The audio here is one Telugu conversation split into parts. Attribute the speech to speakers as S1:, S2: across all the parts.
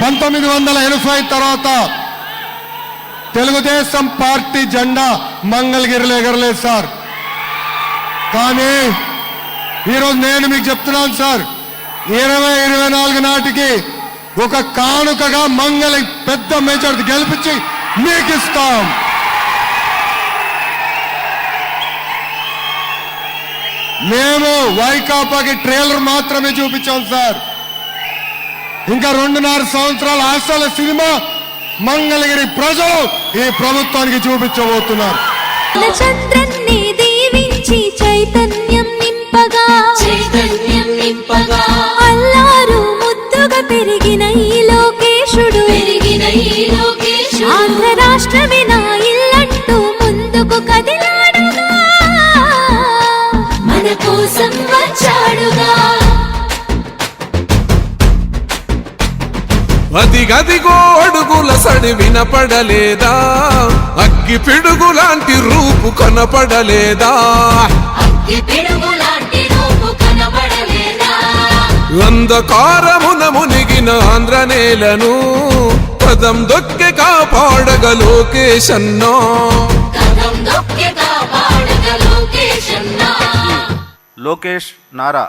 S1: పంతొమ్మిది వందల ఎనభై తర్వాత తెలుగుదేశం పార్టీ జెండా మంగళగిరిలో ఎగరలేదు సార్. కానీ ఈరోజు నేను మీకు చెప్తున్నాను సార్ ఇరవై ఇరవై నాలుగు నాటికి ఒక కానుకగా మంగళ పెద్ద మెజార్టీ గెలిపించి మీకు ఇస్తాం. మేము వైకాపాకి ట్రైలర్ మాత్రమే చూపించాం సార్. ఇంకా రెండున్నర సంవత్సరాల ఆశల సినిమా మంగళగిరి ప్రజలు ఈ ప్రభుత్వానికి చూపించబోతున్నారు.
S2: చంద్రన్ని దీవించి చైతన్యం నింపగా.
S3: చైతన్యం నింపగా.
S2: అల్లారు ముద్దుగా పెరిగిన ఈ లోకేశుడు.
S3: పెరిగిన ఈ లోకేశు
S2: ఆంధ్ర రాష్ట్రమే నా ఇల్లంటూ ముందుకు కదిలాడుగా.
S3: మన కోసం వచ్చాడుగా.
S4: అదిగదిగో అడుగుల సడి వినపడలేదా? అగ్గి పిడుగు లాంటి రూపు కనపడలేదా? అంధకారమున మునిగిన ఆంధ్ర నేలను పదం దొక్కి కాపాడగ లోకేశన్నా.
S5: లోకేష్ నారా.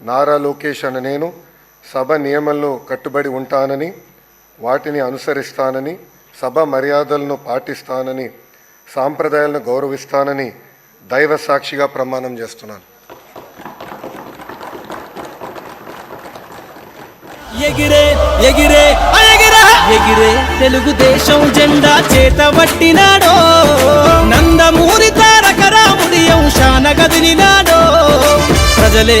S6: నారా లోకేష్ అన్న నేను సభ నియమంలో కట్టుబడి ఉంటానని వాటిని అనుసరిస్తానని సభ మర్యాదలను పాటిస్తానని సాంప్రదాయాలను గౌరవిస్తానని దైవ సాక్షిగా ప్రమాణం చేస్తున్నాను.
S7: ఎగిరే ఎగిరే ఎగిరే! తెలుగుదేశం జెండా చేత పట్టినాడో. నందమూరి తారక రాముడి అంశాన ప్రజలే